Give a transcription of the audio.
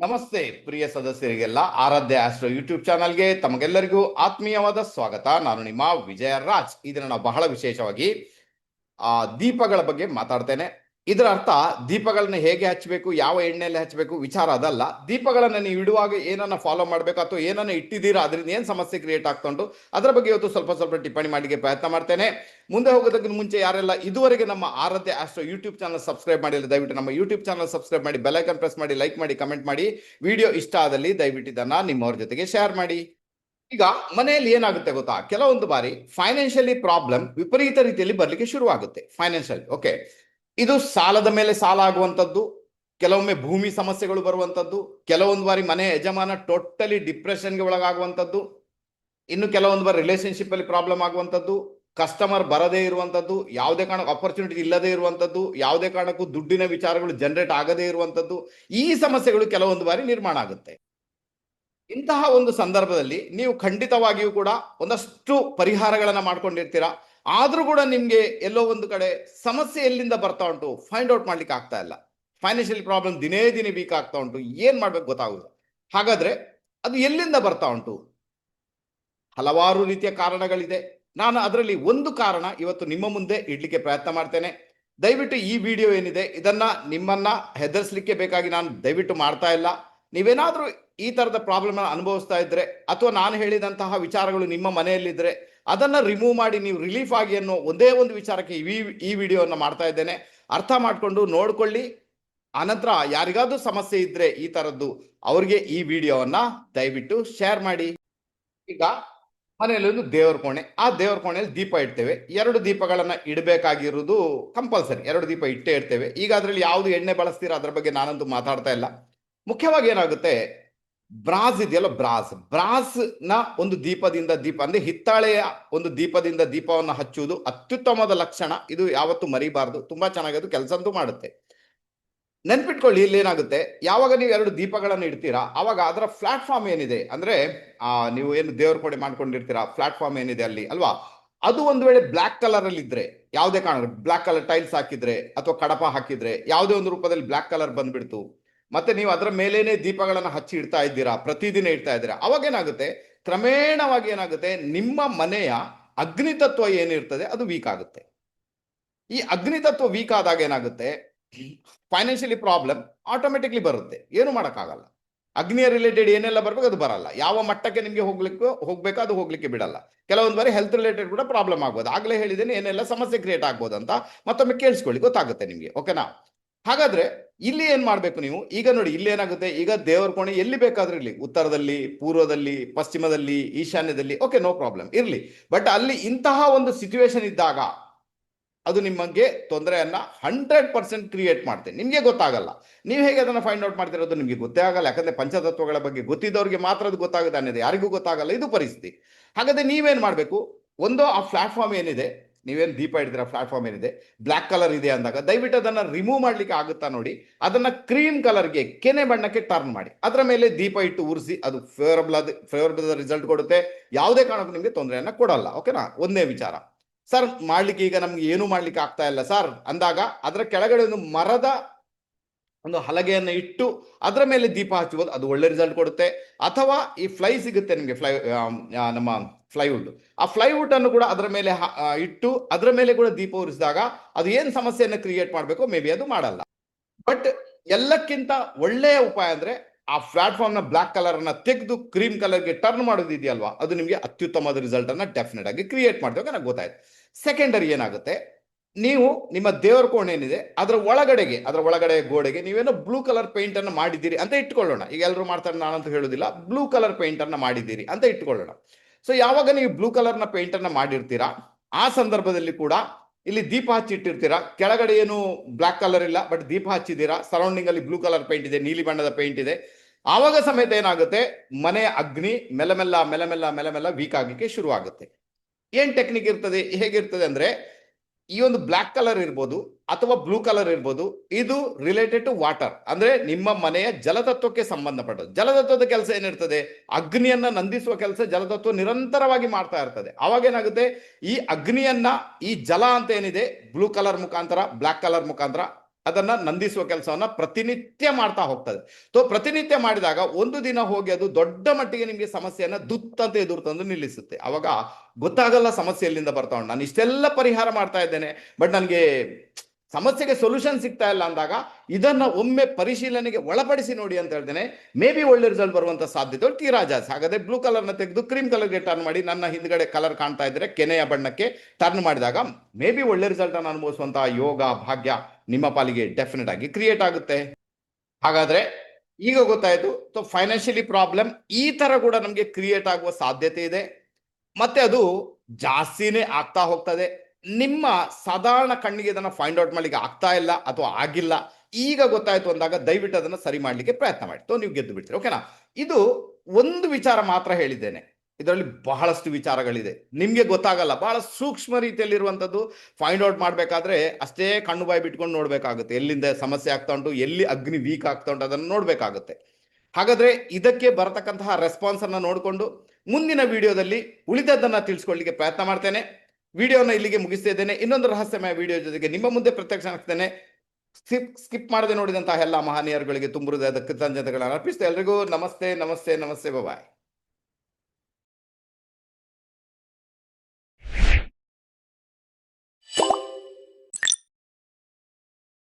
ನಮಸ್ತೆ, ಪ್ರಿಯ ಸದಸ್ಯರಿಗೆಲ್ಲ ಆರಾಧ್ಯ astro YouTube ಚಾನಲ್ಗೆ ತಮಗೆಲ್ಲರಿಗೂ ಆತ್ಮೀಯವಾದ ಸ್ವಾಗತ. ನಾನು ನಿಮ್ಮ ವಿಜಯ ರಾಜ್ ಇದನ್ನ ಬಹಳ ವಿಶೇಷವಾಗಿ, ಆ, ದೀಪಗಳ ಬಗ್ಗೆ ಮಾತಾಡ್ತೇನೆ. ಇದರ ಅರ್ಥ ದೀಪಗಳನ್ನ ಹೇಗೆ ಹಚ್ಚಬೇಕು, ಯಾವ ಎಣ್ಣೆಯಲ್ಲಿ ಹಚ್ಚಬೇಕು ವಿಚಾರ ಅದಲ್ಲ. ದೀಪಗಳನ್ನು ನೀವು ಇಡುವಾಗ ಏನನ್ನ ಫಾಲೋ ಮಾಡಬೇಕು ಅಥವಾ ಏನನ್ನ ಇಟ್ಟಿದ್ದೀರಾ, ಅದರಿಂದ ಏನು ಸಮಸ್ಯೆ ಕ್ರಿಯೇಟ್ ಆಗ್ತಾ ಅದರ ಬಗ್ಗೆ ಇವತ್ತು ಸ್ವಲ್ಪ ಸ್ವಲ್ಪ ಟಿಪ್ಪಣಿ ಮಾಡಲಿಕ್ಕೆ ಪ್ರಯತ್ನ ಮಾಡ್ತೇನೆ. ಮುಂದೆ ಹೋಗೋದಕ್ಕಿಂತ ಮುಂಚೆ ಯಾರೆಲ್ಲ ಇದುವರೆಗೆ ನಮ್ಮ Aaradhya astro YouTube channel subscribe ಮಾಡಿಲ್ಲ, ದಯವಿಟ್ಟು ನಮ್ಮ ಯೂಟ್ಯೂಬ್ ಚಾನಲ್ ಸಬ್ಸ್ಕ್ರೈಬ್ ಮಾಡಿ ಬೆಲೈಕನ್ ಪ್ರೆಸ್ ಮಾಡಿ ಲೈಕ್ ಮಾಡಿ ಕಮೆಂಟ್ ಮಾಡಿ ವಿಡಿಯೋ ಇಷ್ಟ ಆದಲ್ಲಿ ದಯವಿಟ್ಟು ಇದನ್ನ ನಿಮ್ಮವ್ರ ಜೊತೆಗೆ ಶೇರ್ ಮಾಡಿ. ಈಗ ಮನೆಯಲ್ಲಿ ಏನಾಗುತ್ತೆ ಗೊತ್ತಾ? ಕೆಲವೊಂದು ಬಾರಿ ಫೈನಾನ್ಷಿಯಲಿ ಪ್ರಾಬ್ಲಮ್ ವಿಪರೀತ ರೀತಿಯಲ್ಲಿ ಬರ್ಲಿಕ್ಕೆ ಶುರುವಾಗುತ್ತೆ. ಫೈನಾನ್ಷಿಯಲ್ ಓಕೆ ಇದು ಸಾಲದ ಮೇಲೆ ಸಾಲ ಆಗುವಂಥದ್ದು, ಕೆಲವೊಮ್ಮೆ ಭೂಮಿ ಸಮಸ್ಯೆಗಳು ಬರುವಂಥದ್ದು, ಕೆಲವೊಂದು ಬಾರಿ ಮನೆ ಯಜಮಾನ ಟೋಟಲಿ ಡಿಪ್ರೆಷನ್ಗೆ ಒಳಗಾಗುವಂಥದ್ದು, ಇನ್ನು ಕೆಲವೊಂದು ಬಾರಿ ರಿಲೇಶನ್ಶಿಪ್ ಅಲ್ಲಿ ಪ್ರಾಬ್ಲಮ್ ಆಗುವಂಥದ್ದು, ಕಸ್ಟಮರ್ ಬರದೇ ಇರುವಂಥದ್ದು, ಯಾವುದೇ ಕಾರಣಕ್ಕೂ ಅಪರ್ಚುನಿಟಿ ಇಲ್ಲದೇ ಇರುವಂಥದ್ದು, ಯಾವುದೇ ಕಾರಣಕ್ಕೂ ದುಡ್ಡಿನ ವಿಚಾರಗಳು ಜನರೇಟ್ ಆಗದೇ ಇರುವಂಥದ್ದು, ಈ ಸಮಸ್ಯೆಗಳು ಕೆಲವೊಂದು ಬಾರಿ ನಿರ್ಮಾಣ ಆಗುತ್ತೆ. ಇಂತಹ ಒಂದು ಸಂದರ್ಭದಲ್ಲಿ ನೀವು ಖಂಡಿತವಾಗಿಯೂ ಕೂಡ ಒಂದಷ್ಟು ಪರಿಹಾರಗಳನ್ನು ಮಾಡ್ಕೊಂಡಿರ್ತೀರಾ? ಆದ್ರೂ ಕೂಡ ನಿಮ್ಗೆ ಎಲ್ಲೋ ಒಂದು ಕಡೆ ಸಮಸ್ಯೆ ಎಲ್ಲಿಂದ ಬರ್ತಾ ಉಂಟು ಫೈಂಡ್ ಔಟ್ ಮಾಡ್ಲಿಕ್ಕೆ ಆಗ್ತಾ ಇಲ್ಲ. ಫೈನಾನ್ಷಿಯಲ್ ಪ್ರಾಬ್ಲಮ್ ದಿನೇ ದಿನೇ ವೀಕ್ ಆಗ್ತಾ ಉಂಟು, ಏನ್ ಮಾಡ್ಬೇಕು ಗೊತ್ತಾಗುದು ಹಾಗಾದ್ರೆ ಅದು ಎಲ್ಲಿಂದ ಬರ್ತಾ ಉಂಟು? ಹಲವಾರು ರೀತಿಯ ಕಾರಣಗಳಿದೆ. ನಾನು ಅದರಲ್ಲಿ ಒಂದು ಕಾರಣ ಇವತ್ತು ನಿಮ್ಮ ಮುಂದೆ ಇಡ್ಲಿಕ್ಕೆ ಪ್ರಯತ್ನ ಮಾಡ್ತೇನೆ. ದಯವಿಟ್ಟು ಈ ವಿಡಿಯೋ ಏನಿದೆ, ಇದನ್ನ ನಿಮ್ಮನ್ನ ಹೆದರ್ಸ್ಲಿಕ್ಕೆ ಬೇಕಾಗಿ ನಾನು ದಯವಿಟ್ಟು ಮಾಡ್ತಾ ಇಲ್ಲ. ನೀವೇನಾದ್ರೂ ಈ ತರದ ಪ್ರಾಬ್ಲಮ್ ಅನುಭವಿಸ್ತಾ ಇದ್ರೆ, ಅಥವಾ ನಾನು ಹೇಳಿದಂತಹ ವಿಚಾರಗಳು ನಿಮ್ಮ ಮನೆಯಲ್ಲಿದ್ರೆ ಅದನ್ನ ರಿಮೂವ್ ಮಾಡಿ ನೀವು ರಿಲೀಫ್ ಆಗಿ ಅನ್ನೋ ಒಂದೇ ಒಂದು ವಿಚಾರಕ್ಕೆ ಈ ಈ ವಿಡಿಯೋನ ಮಾಡ್ತಾ ಇದ್ದೇನೆ. ಅರ್ಥ ಮಾಡಿಕೊಂಡು ನೋಡ್ಕೊಳ್ಳಿ. ಅನಂತರ ಯಾರಿಗಾದ್ರೂ ಸಮಸ್ಯೆ ಇದ್ದರೆ ಈ ತರದ್ದು ಅವ್ರಿಗೆ ಈ ವಿಡಿಯೋವನ್ನ ದಯವಿಟ್ಟು ಶೇರ್ ಮಾಡಿ. ಈಗ ಮನೆಯಲ್ಲಿ ಒಂದು ದೇವರ ಕೋಣೆ. ಆ ದೇವರ ಕೋಣೆಯಲ್ಲಿ ದೀಪ ಇಡ್ತೇವೆ. ಎರಡು ದೀಪಗಳನ್ನ ಇಡಬೇಕಾಗಿರುವುದು ಕಂಪಲ್ಸರಿ ಎರಡು ದೀಪ ಇಟ್ಟೇ ಇಡ್ತೇವೆ. ಈಗ ಅದರಲ್ಲಿ ಯಾವುದು ಎಣ್ಣೆ ಬಳಸ್ತೀರಾ ಅದರ ಬಗ್ಗೆ ನಾನಂತೂ ಮಾತಾಡ್ತಾ ಇಲ್ಲ. ಮುಖ್ಯವಾಗಿ ಏನಾಗುತ್ತೆ ಬ್ರಾಸ್ ಇದೆಯಲ್ಲ ಬ್ರಾಸ್. ಬ್ರಾಸ್ನ ಒಂದು ದೀಪದಿಂದ ದೀಪ ಅಂದ್ರೆ ಹಿತ್ತಾಳೆಯ ಒಂದು ದೀಪದಿಂದ ದೀಪವನ್ನು ಹಚ್ಚುವುದು ಅತ್ಯುತ್ತಮದ ಲಕ್ಷಣ. ಇದು ಯಾವತ್ತು ಮರಿಬಾರದು. ತುಂಬಾ ಚೆನ್ನಾಗಿ ಅದು ಕೆಲಸ ಅಂತೂ ಮಾಡುತ್ತೆ. ನೆನ್ಪಿಟ್ಕೊಳ್ಳಿ ಇಲ್ಲಿ ಏನಾಗುತ್ತೆ? ಯಾವಾಗ ನೀವು ಎರಡು ದೀಪಗಳನ್ನು ಇಡ್ತೀರಾ, ಅವಾಗ ಅದರ ಪ್ಲಾಟ್ಫಾರ್ಮ್ ಏನಿದೆ? ಅಂದ್ರೆ, ಆ, ನೀವು ಏನು ದೇವ್ರ ಕೊಡೆ ಮಾಡ್ಕೊಂಡಿರ್ತೀರಾ, ಪ್ಲಾಟ್ಫಾರ್ಮ್ ಏನಿದೆ ಅಲ್ಲಿ, ಅಲ್ವಾ? ಅದು ಒಂದು ವೇಳೆ ಬ್ಲಾಕ್ ಕಲರ್ ಅಲ್ಲಿ ಇದ್ರೆ, ಯಾವುದೇ ಕಾರಣ ಬ್ಲಾಕ್ ಕಲರ್ ಟೈಲ್ಸ್ ಹಾಕಿದ್ರೆ ಅಥವಾ ಕಡಪ ಹಾಕಿದ್ರೆ, ಯಾವುದೇ ಒಂದು ರೂಪದಲ್ಲಿ ಬ್ಲಾಕ್ ಕಲರ್ ಬಂದ್ಬಿಡ್ತು ಮತ್ತೆ ನೀವು ಅದರ ಮೇಲೇನೆ ದೀಪಗಳನ್ನು ಹಚ್ಚಿ ಇಡ್ತಾ ಇದ್ದೀರಾ, ಪ್ರತಿದಿನ ಇಡ್ತಾ ಇದ್ದೀರಾ, ಅವಾಗ ಏನಾಗುತ್ತೆ? ಕ್ರಮೇಣವಾಗಿ ಏನಾಗುತ್ತೆ? ನಿಮ್ಮ ಮನೆಯ ಅಗ್ನಿತತ್ವ ಏನಿರ್ತದೆ, ಅದು ವೀಕ್ ಆಗುತ್ತೆ. ಈ ಅಗ್ನಿತತ್ವ ವೀಕ್ ಆದಾಗ ಏನಾಗುತ್ತೆ? ಫೈನಾನ್ಷಿಯಲಿ ಪ್ರಾಬ್ಲಮ್ ಆಟೋಮೆಟಿಕ್ಲಿ ಬರುತ್ತೆ. ಏನು ಮಾಡೋಕ್ಕಾಗಲ್ಲ. ಅಗ್ನಿಯ ರಿಲೇಟೆಡ್ ಏನೆಲ್ಲ ಬರ್ಬೇಕು, ಅದು ಬರಲ್ಲ. ಯಾವ ಮಟ್ಟಕ್ಕೆ ನಿಮಗೆ ಹೋಗ್ಲಿಕ್ಕೆ, ಹೋಗ್ಬೇಕು, ಅದು ಹೋಗ್ಲಿಕ್ಕೆ ಬಿಡಲ್ಲ. ಕೆಲವೊಂದು ಬಾರಿ ಹೆಲ್ತ್ ರಿಲೇಟೆಡ್ ಕೂಡ ಪ್ರಾಬ್ಲಮ್ ಆಗ್ಬೋದು. ಆಗಲೇ ಹೇಳಿದ್ದೇನೆ, ಏನೆಲ್ಲ ಸಮಸ್ಯೆ ಕ್ರಿಯೇಟ್ ಆಗ್ಬೋದು ಅಂತ ಮತ್ತೊಮ್ಮೆ ಕೇಳಿಸ್ಕೊಳ್ಳಿ ಗೊತ್ತಾಗುತ್ತೆ ನಿಮಗೆ. ಓಕೆನಾ ಹಾಗಾದ್ರೆ ಇಲ್ಲಿ ಏನ್ ಮಾಡ್ಬೇಕು ನೀವು? ಈಗ ನೋಡಿ, ಇಲ್ಲಿ ಏನಾಗುತ್ತೆ? ಈಗ ದೇವರ ಕೋಣೆ ಎಲ್ಲಿ ಬೇಕಾದ್ರೂ ಇರ್ಲಿ. ಉತ್ತರದಲ್ಲಿ, ಪೂರ್ವದಲ್ಲಿ, ಪಶ್ಚಿಮದಲ್ಲಿ, ಈಶಾನ್ಯದಲ್ಲಿ. ಓಕೆ ನೋ ಪ್ರಾಬ್ಲಮ್ ಇರ್ಲಿ. ಬಟ್ ಅಲ್ಲಿ ಇಂತಹ ಒಂದು ಸಿಚುವೇಶನ್ ಇದ್ದಾಗ ಅದು ನಿಮಗೆ ತೊಂದರೆಯನ್ನ ಹಂಡ್ರೆಡ್ ಪರ್ಸೆಂಟ್ ಕ್ರಿಯೇಟ್ ಮಾಡುತ್ತೆ ನಿಮಗೆ ಗೊತ್ತಾಗಲ್ಲ. ನೀವು ಹೇಗೆ ಅದನ್ನ ಫೈಂಡ್ ಔಟ್ ಮಾಡ್ತಿರೋದು ನಿಮಗೆ ಗೊತ್ತೇ ಆಗಲ್ಲ. ಯಾಕಂದ್ರೆ ಪಂಚತತ್ವಗಳ ಬಗ್ಗೆ ಗೊತ್ತಿದ್ದವ್ರಿಗೆ ಮಾತ್ರ ಅದು ಗೊತ್ತಾಗುತ್ತೆ ಅನ್ನೋದು ಯಾರಿಗೂ ಗೊತ್ತಾಗಲ್ಲ. ಇದು ಪರಿಸ್ಥಿತಿ. ಹಾಗಾದ್ರೆ ನೀವೇನ್ ಮಾಡಬೇಕು? ಒಂದು ಆ ಪ್ಲಾಟ್ಫಾರ್ಮ್ ಏನಿದೆ ನೀವೇನು ದೀಪ ಇಡ್ತೀರಾ? ಪ್ಲಾಟ್ಫಾರ್ಮ್ ಏನಿದೆ? ಬ್ಲ್ಯಾಕ್ ಕಲರ್ ಇದೆ ಅಂದಾಗ ದಯವಿಟ್ಟು ಅದನ್ನು ರಿಮೂವ್ ಮಾಡ್ಲಿಕ್ಕೆ ಆಗುತ್ತಾ ನೋಡಿ? ಅದನ್ನ ಕ್ರೀಮ್ ಕಲರ್ಗೆ ಕೆನೆ ಬಣ್ಣಕ್ಕೆ ಟರ್ನ್ ಮಾಡಿ. ಅದರ ಮೇಲೆ ದೀಪ ಇಟ್ಟು ಉರಿಸಿ, ಅದು ಫೇವರಬಲ್ ಆದ ಫೇವರಬಲ್ ರಿಸಲ್ಟ್ ಕೊಡುತ್ತೆ. ಯಾವುದೇ ಕಾರಣಕ್ಕೂ ನಿಮಗೆ ತೊಂದರೆಯನ್ನು ಕೊಡಲ್ಲ ಓಕೆನಾ ಒಂದೇ ವಿಚಾರ. ಸರ್ ಮಾಡ್ಲಿಕ್ಕೆ ಈಗ ನಮ್ಗೆ ಏನು ಮಾಡ್ಲಿಕ್ಕೆ ಆಗ್ತಾ ಇಲ್ಲ ಸರ್ ಅಂದಾಗ ಅದರ ಕೆಳಗಡೆ ಒಂದು ಮರದ ಒಂದು ಹಲಗೆಯನ್ನು ಇಟ್ಟು ಅದರ ಮೇಲೆ ದೀಪ ಹಚ್ಚುವುದು ಅದು ಒಳ್ಳೆ ರಿಸಲ್ಟ್ ಕೊಡುತ್ತೆ. ಅಥವಾ ಈ ಫ್ಲೈ ಸಿಗುತ್ತೆ ನಿಮಗೆ ಫ್ಲೈ ನಮ್ಮ ಫ್ಲೈವುಡ್ ಆ ಫ್ಲೈವುಡ್ ಅನ್ನು ಕೂಡ ಅದರ ಮೇಲೆ ಇಟ್ಟು ಅದರ ಮೇಲೆ ಕೂಡ ದೀಪ ಉರಿಸಿದಾಗ ಅದು ಏನು ಸಮಸ್ಯೆಯನ್ನು ಕ್ರಿಯೇಟ್ ಮಾಡಬೇಕು ಮೇ ಬಿ ಅದು ಮಾಡಲ್ಲ. ಬಟ್ ಎಲ್ಲಕ್ಕಿಂತ ಒಳ್ಳೆಯ ಉಪಾಯ ಅಂದ್ರೆ ಆ ಪ್ಲಾಟ್ಫಾರ್ಮ್ನ ಬ್ಲಾಕ್ ಕಲರ್ ಅನ್ನ ತೆಗೆದು ಕ್ರೀಮ್ ಕಲರ್ಗೆ ಟರ್ನ್ ಮಾಡೋದು ಇದೆಯಲ್ವಾ? ಅದು ನಿಮಗೆ ಅತ್ಯುತ್ತಮವಾದ ರಿಸಲ್ಟ್ ಅನ್ನ ಡೆಫಿನೆಟ್ ಆಗಿ ಕ್ರಿಯೇಟ್ ಮಾಡ್ತೇವೆ ನನಗೆ ಗೊತ್ತಾಯ್ತು. ಸೆಕೆಂಡರಿ ಏನಾಗುತ್ತೆ? ನೀವು ನಿಮ್ಮ ದೇವರ ಕೋಣೆ ಏನಿದೆ, ಅದರ ಒಳಗಡೆಗೆ, ಅದರ ಒಳಗಡೆ ಗೋಡೆಗೆ ನೀವೇನೋ ಬ್ಲೂ ಕಲರ್ ಪೇಂಟ್ ಅನ್ನು ಮಾಡಿದ್ದೀರಿ ಅಂತ ಇಟ್ಕೊಳ್ಳೋಣ. ಈಗ ಎಲ್ಲರೂ ಮಾಡ್ತಾರೆ, ನಾನಂತೂ ಹೇಳೋದಿಲ್ಲ ಬ್ಲೂ ಕಲರ್ ಪೇಂಟ್ ಅನ್ನ ಮಾಡಿದ್ದೀರಿ ಅಂತ ಇಟ್ಕೊಳ್ಳೋಣ. ಸೊ ಯಾವಾಗ ನೀವು ಬ್ಲೂ ಕಲರ್ನ ಪೇಂಟ್ ಅನ್ನ ಮಾಡಿರ್ತೀರಾ, ಆ ಸಂದರ್ಭದಲ್ಲಿ ಕೂಡ ಇಲ್ಲಿ ದೀಪ ಹಚ್ಚಿಟ್ಟಿರ್ತೀರಾ. ಕೆಳಗಡೆ ಏನು ಬ್ಲಾಕ್ ಕಲರ್ ಇಲ್ಲ ಬಟ್ ದೀಪ ಹಚ್ಚಿದ್ದೀರಾ. ಸರೌಂಡಿಂಗ್ ಅಲ್ಲಿ ಬ್ಲೂ ಕಲರ್ ಪೇಂಟ್ ಇದೆ, ನೀಲಿ ಬಣ್ಣದ ಪೇಂಟ್ ಇದೆ. ಆವಾಗ ಸಮೇತ ಏನಾಗುತ್ತೆ ಮನೆಯ ಅಗ್ನಿ ಮೆಲಮೆಲ್ಲ ಮೆಲಮೆಲ್ಲ ಮೆಲಮೆಲ್ಲ ವೀಕ್ ಆಗಲಿಕ್ಕೆ ಶುರು ಆಗುತ್ತೆ ಏನ್ ಟೆಕ್ನಿಕ್ ಇರ್ತದೆ, ಹೇಗಿರ್ತದೆ ಅಂದ್ರೆ ಈ ಒಂದು ಬ್ಲಾಕ್ ಕಲರ್ ಇರ್ಬೋದು ಅಥವಾ ಬ್ಲೂ ಕಲರ್ ಇರ್ಬೋದು, ಇದು ರಿಲೇಟೆಡ್ ಟು ವಾಟರ್ ಅಂದ್ರೆ ನಿಮ್ಮ ಮನೆಯ ಜಲತತ್ವಕ್ಕೆ ಸಂಬಂಧಪಟ್ಟ ಜಲತತ್ವದ ಕೆಲಸ ಏನಿರ್ತದೆ? ಅಗ್ನಿಯನ್ನ ನಂದಿಸುವ ಕೆಲಸ ಜಲತತ್ವ ನಿರಂತರವಾಗಿ ಮಾಡ್ತಾ ಇರ್ತದೆ. ಅವಾಗ ಏನಾಗುತ್ತೆ? ಈ ಅಗ್ನಿಯನ್ನ, ಈ ಜಲ ಅಂತ ಏನಿದೆ? ಬ್ಲೂ ಕಲರ್ ಮುಖಾಂತರ, ಬ್ಲಾಕ್ ಕಲರ್ ಮುಖಾಂತರ ಅದನ್ನ ನಂದಿಸುವ ಕೆಲಸವನ್ನ ಪ್ರತಿನಿತ್ಯ ಮಾಡ್ತಾ ಹೋಗ್ತದೆ. ಸೊ ಪ್ರತಿನಿತ್ಯ ಮಾಡಿದಾಗ ಒಂದು ದಿನ ಹೋಗಿ ಅದು ದೊಡ್ಡ ಮಟ್ಟಿಗೆ ನಿಮಗೆ ಸಮಸ್ಯೆಯನ್ನ ದುತ್ತಂತ ಎದುರು ತಂದು ನಿಲ್ಲಿಸುತ್ತೆ. ಅವಾಗ ಗೊತ್ತಾಗಲ್ಲ ಸಮಸ್ಯೆ ಎಲ್ಲಿಂದ ಬರ್ತಾ ಉಂಟು. ನಾನು ಇಷ್ಟೆಲ್ಲ ಪರಿಹಾರ ಮಾಡ್ತಾ ಇದ್ದೇನೆ, ಬಟ್ ನನಗೆ ಸಮಸ್ಯೆಗೆ ಸೊಲ್ಯೂಷನ್ ಸಿಗ್ತಾ ಇಲ್ಲ ಅಂದಾಗ ಇದನ್ನ ಒಮ್ಮೆ ಪರಿಶೀಲನೆಗೆ ಒಳಪಡಿಸಿ ನೋಡಿ ಅಂತ ಹೇಳ್ತೇನೆ. ಮೇ ಬಿ ಒಳ್ಳೆ ರಿಸಲ್ಟ್ ಬರುವಂತ ಸಾಧ್ಯತೆ ತೀರಾ ಜಾಸ್ತಿ ಹಾಗಾದ್ರೆ ಬ್ಲೂ ಕಲರ್ನ ತೆಗೆದು ಕ್ರೀಮ್ ಕಲರ್ಗೆ ಟರ್ನ್ ಮಾಡಿ ನನ್ನ ಹಿಂದ್ಗಡೆ ಕಲರ್ ಕಾಣ್ತಾ ಇದ್ರೆ ಕೆನೆಯ ಬಣ್ಣಕ್ಕೆ ಟರ್ನ್ ಮಾಡಿದಾಗ ಮೇ ಬಿ ಒಳ್ಳೆ ರಿಸಲ್ಟ್ ಅನ್ನು ಅನುಭವಿಸುವಂತಹ ಯೋಗ, ಭಾಗ್ಯ ನಿಮ್ಮ ಪಾಲಿಗೆ ಡೆಫಿನೆಟ್ ಆಗಿ ಕ್ರಿಯೇಟ್ ಆಗುತ್ತೆ. ಹಾಗಾದ್ರೆ ಈಗ ಗೊತ್ತಾಯ್ತು. ಸೊ ಫೈನಾನ್ಷಿಯಲಿ ಪ್ರಾಬ್ಲಮ್ ಈ ತರ ಕೂಡ ನಮಗೆ ಕ್ರಿಯೇಟ್ ಆಗುವ ಸಾಧ್ಯತೆ ಇದೆ. ಮತ್ತೆ ಅದು ಜಾಸ್ತಿನೇ ಆಗ್ತಾ ಹೋಗ್ತದೆ. ನಿಮ್ಮ ಸಾಧಾರಣ ಕಣ್ಣಿಗೆ ಇದನ್ನ ಫೈಂಡ್ ಔಟ್ ಮಾಡ್ಲಿಕ್ಕೆ ಆಗ್ತಾ ಇಲ್ಲ ಅಥವಾ ಆಗಿಲ್ಲ. ಈಗ ಗೊತ್ತಾಯ್ತು ಅಂದಾಗ ದಯವಿಟ್ಟು ಅದನ್ನ ಸರಿ ಮಾಡ್ಲಿಕ್ಕೆ ಪ್ರಯತ್ನ ಮಾಡಿ. ಸೊ ನೀವು ಗೆದ್ದು ಬಿಡ್ತೀರಿ. ಓಕೆನಾ ಇದು ಒಂದು ವಿಚಾರ ಮಾತ್ರ ಹೇಳಿದ್ದೇನೆ. ಇದರಲ್ಲಿ ಬಹಳಷ್ಟು ವಿಚಾರಗಳಿದೆ. ನಿಮಗೆ ಗೊತ್ತಾಗಲ್ಲ, ಬಹಳ ಸೂಕ್ಷ್ಮ ರೀತಿಯಲ್ಲಿರುವಂಥದ್ದು ಫೈಂಡ್ ಔಟ್ ಮಾಡಬೇಕಾದ್ರೆ ಅಷ್ಟೇ ಕಣ್ಣು ಬಾಯಿ ಬಿಟ್ಕೊಂಡು ನೋಡಬೇಕಾಗುತ್ತೆ. ಎಲ್ಲಿಂದ ಸಮಸ್ಯೆ ಆಗ್ತಾ ಉಂಟು, ಎಲ್ಲಿ ಅಗ್ನಿ ವೀಕ್ ಆಗ್ತಾ ಉಂಟು ಅದನ್ನು ನೋಡಬೇಕಾಗುತ್ತೆ. ಹಾಗಾದರೆ ಇದಕ್ಕೆ ಬರತಕ್ಕಂತಹ ರೆಸ್ಪಾನ್ಸನ್ನು ನೋಡಿಕೊಂಡು ಮುಂದಿನ ವಿಡಿಯೋದಲ್ಲಿ ಉಳಿದದ್ದನ್ನು ತಿಳಿಸ್ಕೊಳ್ಳಿಕ್ಕೆ ಪ್ರಯತ್ನ ಮಾಡ್ತೇನೆ. ವಿಡಿಯೋನ ಇಲ್ಲಿಗೆ ಮುಗಿಸ್ತಾ ಇದ್ದೇನೆ. ಇನ್ನೊಂದು ರಹಸ್ಯಮಯ ವಿಡಿಯೋ ಜೊತೆಗೆ ನಿಮ್ಮ ಮುಂದೆ ಪ್ರತ್ಯಕ್ಷ ಆಗ್ತೇನೆ. ಸ್ಕಿಪ್ ಸ್ಕಿಪ್ ಮಾಡದೆ ನೋಡಿದಂತಹ ಎಲ್ಲ ಮಹನೀಯರುಗಳಿಗೆ ತುಂಬಿರುವುದಕ್ಕೆ ಕೃತಜ್ಞತೆಗಳನ್ನು ಅರ್ಪಿಸ್ತಾ ಎಲ್ರಿಗೂ ನಮಸ್ತೆ ನಮಸ್ತೆ ನಮಸ್ತೆ ಬಾಯ್